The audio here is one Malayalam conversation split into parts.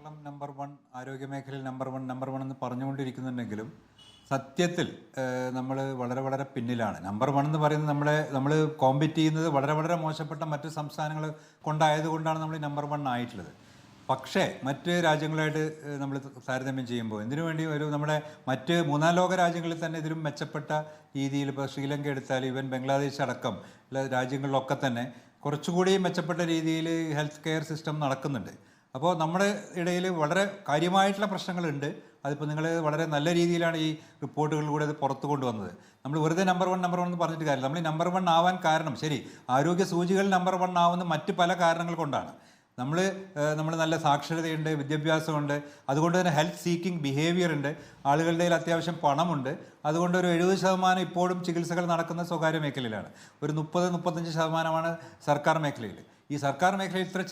കേരളം നമ്പർ വൺ ആരോഗ്യ മേഖലയിൽ നമ്പർ വൺ നമ്പർ വൺ എന്ന് പറഞ്ഞുകൊണ്ടിരിക്കുന്നുണ്ടെങ്കിലും സത്യത്തിൽ നമ്മൾ വളരെ വളരെ പിന്നിലാണ്. നമ്പർ വൺ എന്ന് പറയുന്നത് നമ്മളെ നമ്മൾ കോമ്പീറ്റ് ചെയ്യുന്നത് വളരെ വളരെ മോശപ്പെട്ട മറ്റ് സംസ്ഥാനങ്ങൾ കൊണ്ടായതുകൊണ്ടാണ് നമ്മൾ നമ്പർ വൺ ആയിട്ടുള്ളത്. പക്ഷേ മറ്റ് രാജ്യങ്ങളായിട്ട് നമ്മൾ താരതമ്യം ചെയ്യുമ്പോൾ എന്തിനു വേണ്ടി ഒരു നമ്മുടെ മറ്റ് മൂന്നാം ലോക രാജ്യങ്ങളിൽ തന്നെ ഇതിലും മെച്ചപ്പെട്ട രീതിയിൽ ഇപ്പോൾ ശ്രീലങ്ക എടുത്താൽ ഈവൻ ബംഗ്ലാദേശ് അടക്കം രാജ്യങ്ങളിലൊക്കെ തന്നെ കുറച്ചുകൂടി മെച്ചപ്പെട്ട രീതിയിൽ ഹെൽത്ത് കെയർ സിസ്റ്റം നടക്കുന്നുണ്ട്. അപ്പോൾ നമ്മുടെ ഇടയിൽ വളരെ കാര്യമായിട്ടുള്ള പ്രശ്നങ്ങളുണ്ട്. അതിപ്പോൾ നിങ്ങൾ വളരെ നല്ല രീതിയിലാണ് ഈ റിപ്പോർട്ടുകളിലൂടെ അത് പുറത്തു കൊണ്ടുവന്നത്. നമ്മൾ വെറുതെ നമ്പർ വൺ നമ്പർ വൺ എന്ന് പറഞ്ഞിട്ട് കാര്യമില്ല. നമ്മൾ നമ്പർ വൺ ആവാൻ കാരണം ശരി ആരോഗ്യ സൂചികൾ നമ്പർ വൺ ആവുന്ന മറ്റ് പല കാരണങ്ങൾ കൊണ്ടാണ്. നമ്മൾ നമ്മൾ നല്ല സാക്ഷരതയുണ്ട് വിദ്യാഭ്യാസമുണ്ട്. അതുകൊണ്ട് തന്നെ ഹെൽത്ത് സീക്കിംഗ് ബിഹേവിയർ ഉണ്ട്. ആളുകളുടെ കയ്യിൽ അത്യാവശ്യം പണമുണ്ട്. അതുകൊണ്ട് ഒരു എഴുപത് ശതമാനം ഇപ്പോഴും ചികിത്സകൾ നടക്കുന്ന സ്വകാര്യ മേഖലയിലാണ്. ഒരു മുപ്പത് മുപ്പത്തഞ്ച് ശതമാനമാണ് സർക്കാർ മേഖലയിൽ ഈ സർക്കാർ മേഖലയിൽ ഇത്ര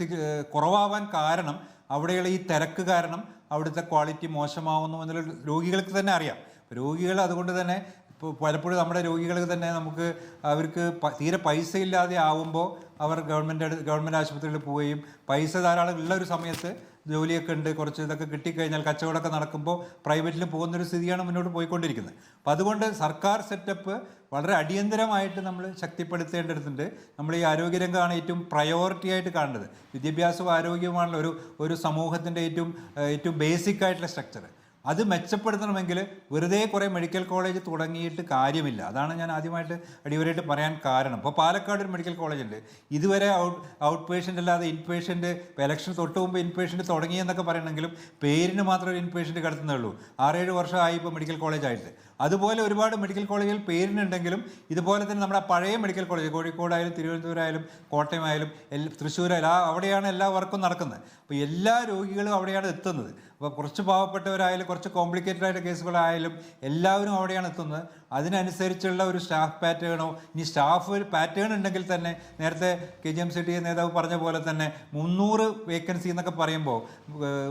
കുറവാവാൻ കാരണം അവിടെയുള്ള ഈ തിരക്ക് കാരണം അവിടുത്തെ ക്വാളിറ്റി മോശമാവുന്നു എന്നുള്ള രോഗികൾക്ക് തന്നെ അറിയാം. രോഗികൾ അതുകൊണ്ട് തന്നെ ഇപ്പോൾ പലപ്പോഴും നമ്മുടെ രോഗികൾക്ക് തന്നെ നമുക്ക് അവർക്ക് തീരെ പൈസ ഇല്ലാതെ ആവുമ്പോൾ അവർ ഗവൺമെന്റ് ഗവൺമെന്റ് ആശുപത്രിയിൽ പോവുകയും പൈസ ധാരാളം ഉള്ള ഒരു സമയത്ത് ജോലിയൊക്കെ ഉണ്ട് കുറച്ച് ഇതൊക്കെ കിട്ടിക്കഴിഞ്ഞാൽ കച്ചവടമൊക്കെ നടക്കുമ്പോൾ പ്രൈവറ്റിൽ പോകുന്നൊരു സ്ഥിതിയാണ് മുന്നോട്ട് പോയിക്കൊണ്ടിരിക്കുന്നത്. അപ്പോൾ അതുകൊണ്ട് സർക്കാർ സെറ്റപ്പ് വളരെ അടിയന്തരമായിട്ട് നമ്മൾ ശക്തിപ്പെടുത്തേണ്ടതുണ്ട് നമ്മൾ ഈ ആരോഗ്യരംഗമാണ് ഏറ്റവും പ്രയോറിറ്റി ആയിട്ട് കാണേണ്ടത് വിദ്യാഭ്യാസവും ആരോഗ്യവുമാണല്ലോ ഒരു ഒരു സമൂഹത്തിന്റെ ഏറ്റവും ഏറ്റവും ബേസിക് ആയിട്ടുള്ള സ്ട്രക്ചർ അത് മെച്ചപ്പെടുത്തണമെങ്കിൽ വെറുതെ കുറേ മെഡിക്കൽ കോളേജ് തുടങ്ങിയിട്ട് കാര്യമില്ല. അതാണ് ഞാൻ ആദ്യമായിട്ട് അടിവരായിട്ട് പറയാൻ കാരണം. ഇപ്പോൾ പാലക്കാട് ഒരു മെഡിക്കൽ കോളേജ് ഉണ്ട്. ഇതുവരെ ഔട്ട് ഔട്ട് പേഷ്യന്റ് അല്ലാതെ ഇൻ പേഷ്യന്റ് ഇപ്പോൾ ഇലക്ഷൻ തൊട്ട് മുമ്പ് ഇൻ പേഷ്യന്റ് തുടങ്ങിയെന്നൊക്കെ പറയണമെങ്കിലും പേരിന് മാത്രം ഒരു ഇൻ പേഷ്യന്റ് കിടത്തുന്നുള്ളൂ. ആറേഴ് വർഷമായി ഇപ്പോൾ മെഡിക്കൽ കോളേജായിട്ട് അതുപോലെ ഒരുപാട് മെഡിക്കൽ കോളേജുകൾ പേരിനുണ്ടെങ്കിലും ഇതുപോലെ തന്നെ നമ്മുടെ പഴയ മെഡിക്കൽ കോളേജ് കോഴിക്കോടായാലും തിരുവനന്തപുരമായാലും കോട്ടയമായാലും എൽ തൃശ്ശൂരായാലും ആ അവിടെയാണ് എല്ലാ വർക്കും നടക്കുന്നത്. അപ്പോൾ എല്ലാ രോഗികളും അവിടെയാണ് എത്തുന്നത്. അപ്പോൾ കുറച്ച് പാവപ്പെട്ടവരായാലും കുറച്ച് കോംപ്ലിക്കേറ്റഡ് ആയിട്ട് കേസുകളായാലും എല്ലാവരും അവിടെയാണ് എത്തുന്നത്. അതിനനുസരിച്ചുള്ള ഒരു സ്റ്റാഫ് പാറ്റേണോ ഇനി സ്റ്റാഫ് ഒരു പാറ്റേൺ ഉണ്ടെങ്കിൽ തന്നെ നേരത്തെ K G M C T നേതാവ് പറഞ്ഞ പോലെ തന്നെ മുന്നൂറ് വേക്കൻസി എന്നൊക്കെ പറയുമ്പോൾ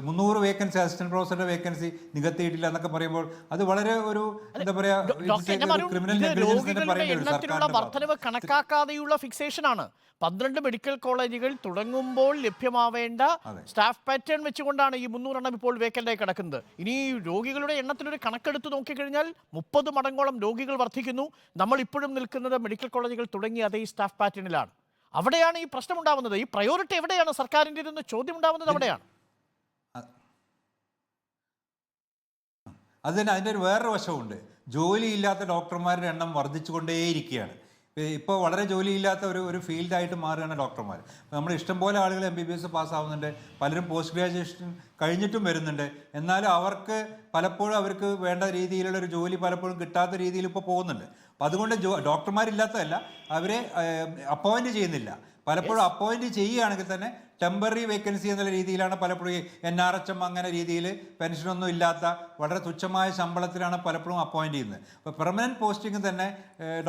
മുന്നൂറ് വേക്കൻസി അസിസ്റ്റന്റ് പ്രൊഫസറുടെ വേക്കൻസി നികത്തിയിട്ടില്ല എന്നൊക്കെ പറയുമ്പോൾ അത് വളരെ ഒരു എന്താ പറയാ ഡോ- ഡോക്ടർ എന്നെ പറയൂ, ക്രിമിനൽ എണ്ണത്തിലുള്ള വർധനവ് കണക്കാക്കാതെയുള്ള ഫിക്സേഷൻ ആണ്. പന്ത്രണ്ട് മെഡിക്കൽ കോളേജുകൾ തുടങ്ങുമ്പോൾ ലഭ്യമാവേണ്ട സ്റ്റാഫ് പാറ്റേൺ വെച്ചുകൊണ്ടാണ് ഈ മുന്നൂറെണ്ണം ഇപ്പോൾ വേക്കന്റായി കിടക്കുന്നത്. ഇനി രോഗികളുടെ എണ്ണത്തിലൊരു കണക്കെടുത്ത് നോക്കിക്കഴിഞ്ഞാൽ മുപ്പത് മടങ്ങോളം രോഗികൾ വർദ്ധിക്കുന്നു. നമ്മൾ ഇപ്പോഴും നിൽക്കുന്നത് മെഡിക്കൽ കോളേജുകൾ തുടങ്ങിയ അതേ സ്റ്റാഫ് പാറ്റേണിലാണ്. അവിടെയാണ് ഈ പ്രശ്നം ഉണ്ടാവുന്നത് ഈ പ്രയോറിറ്റി എവിടെയാണ്? സർക്കാരിന്റെ ഇതെന്ന് ചോദ്യം ഉണ്ടാവുന്നത് അവിടെയാണ് അതിന് അതിന്റെ ഒരു വേറൊരു വശമുണ്ട്. ജോലിയില്ലാത്ത ഡോക്ടർമാരുടെ എണ്ണം വർദ്ധിച്ചുകൊണ്ടേയിരിക്കുകയാണ്. ഇപ്പോൾ വളരെ ജോലിയില്ലാത്ത ഒരു ഒരു ഫീൽഡായിട്ട് മാറുകയാണ് ഡോക്ടർമാർ നമ്മൾ ഇഷ്ടംപോലെ ആളുകൾ എം ബി ബി എസ് പാസ്സാവുന്നുണ്ട് പലരും പോസ്റ്റ് ഗ്രാജുവേഷൻ കഴിഞ്ഞിട്ടും വരുന്നുണ്ട്. എന്നാലും അവർക്ക് പലപ്പോഴും അവർക്ക് വേണ്ട രീതിയിലുള്ള ഒരു ജോലി പലപ്പോഴും കിട്ടാത്ത രീതിയിൽ ഇപ്പോൾ പോകുന്നുണ്ട്. അപ്പം അതുകൊണ്ട് ജോ ഡോക്ടർമാരില്ലാത്തതല്ല അവരെ അപ്പോയിന്റ് ചെയ്യുന്നില്ല. പലപ്പോഴും അപ്പോയിന്റ് ചെയ്യുകയാണെങ്കിൽ തന്നെ ടെമ്പററി വേക്കൻസി എന്നുള്ള രീതിയിലാണ് പലപ്പോഴും എൻ ആർ എച്ച് എം അങ്ങനെ രീതിയിൽ പെൻഷനൊന്നും ഇല്ലാത്ത വളരെ തുച്ഛമായ ശമ്പളത്തിലാണ് പലപ്പോഴും അപ്പോയിന്റ് ചെയ്യുന്നത്. അപ്പോൾ പെർമനന്റ് പോസ്റ്റിംഗ് തന്നെ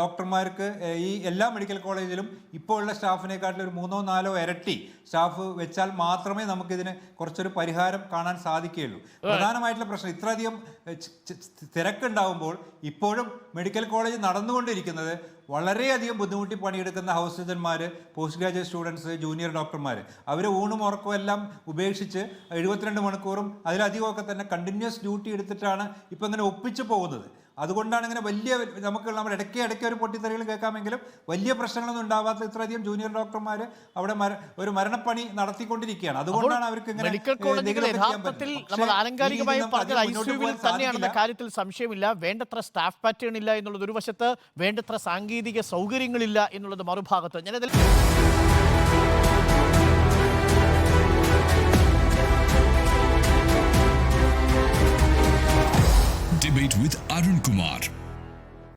ഡോക്ടർമാർക്ക് ഈ എല്ലാ മെഡിക്കൽ കോളേജിലും ഇപ്പോൾ ഉള്ള സ്റ്റാഫിനെക്കാട്ടിൽ ഒരു മൂന്നോ നാലോ ഇരട്ടി സ്റ്റാഫ് വെച്ചാൽ മാത്രമേ നമുക്കിതിന് കുറച്ചൊരു പരിഹാരം കാണാൻ സാധിക്കുകയുള്ളൂ. പ്രധാനമായിട്ടുള്ള പ്രശ്നം ഇത്രയധികം തിരക്കുണ്ടാവുമ്പോൾ ഇപ്പോഴും മെഡിക്കൽ കോളേജ് നടന്നുകൊണ്ടിരിക്കുന്നത് വളരെയധികം ബുദ്ധിമുട്ടി പണിയെടുക്കുന്ന ഹൗസ് സർജന്മാർ പോസ്റ്റ് ഗ്രാജുവേറ്റ് സ്റ്റുഡൻസ് ജൂനിയർ ഡോക്ടർമാർ അവർ ഊണും ഉറക്കവും എല്ലാം ഉപേക്ഷിച്ച് എഴുപത്തിരണ്ട് മണിക്കൂറും അതിലധികമൊക്കെ തന്നെ കണ്ടിന്യൂസ് ഡ്യൂട്ടി എടുത്തിട്ടാണ് ഇപ്പം ഇങ്ങനെ ഒപ്പിച്ചു പോകുന്നത്. അതുകൊണ്ടാണ് ഇങ്ങനെ വലിയ നമുക്ക് നമ്മൾ ഇടയ്ക്ക് ഇടയ്ക്ക് ഒരു പൊട്ടിത്തെറികൾ കേൾക്കാമെങ്കിലും വലിയ പ്രശ്നങ്ങളൊന്നും ഉണ്ടാവാത്ത ഇത്രയധികം ജൂനിയർ ഡോക്ടർമാർ അവിടെ ഒരു മരണപ്പണി നടത്തിക്കൊണ്ടിരിക്കുകയാണ്. അതുകൊണ്ടാണ് അവർക്ക് ഇങ്ങനെ. കാര്യത്തിൽ സംശയമില്ല. വേണ്ടത്ര സ്റ്റാഫ് പാറ്റേൺ ഇല്ല എന്നുള്ളത് ഒരു വശത്ത് വേണ്ടത്ര സാങ്കേതിക സൗകര്യങ്ങളില്ല എന്നുള്ളത് മറുഭാഗത്ത്. ഞാനതിൽ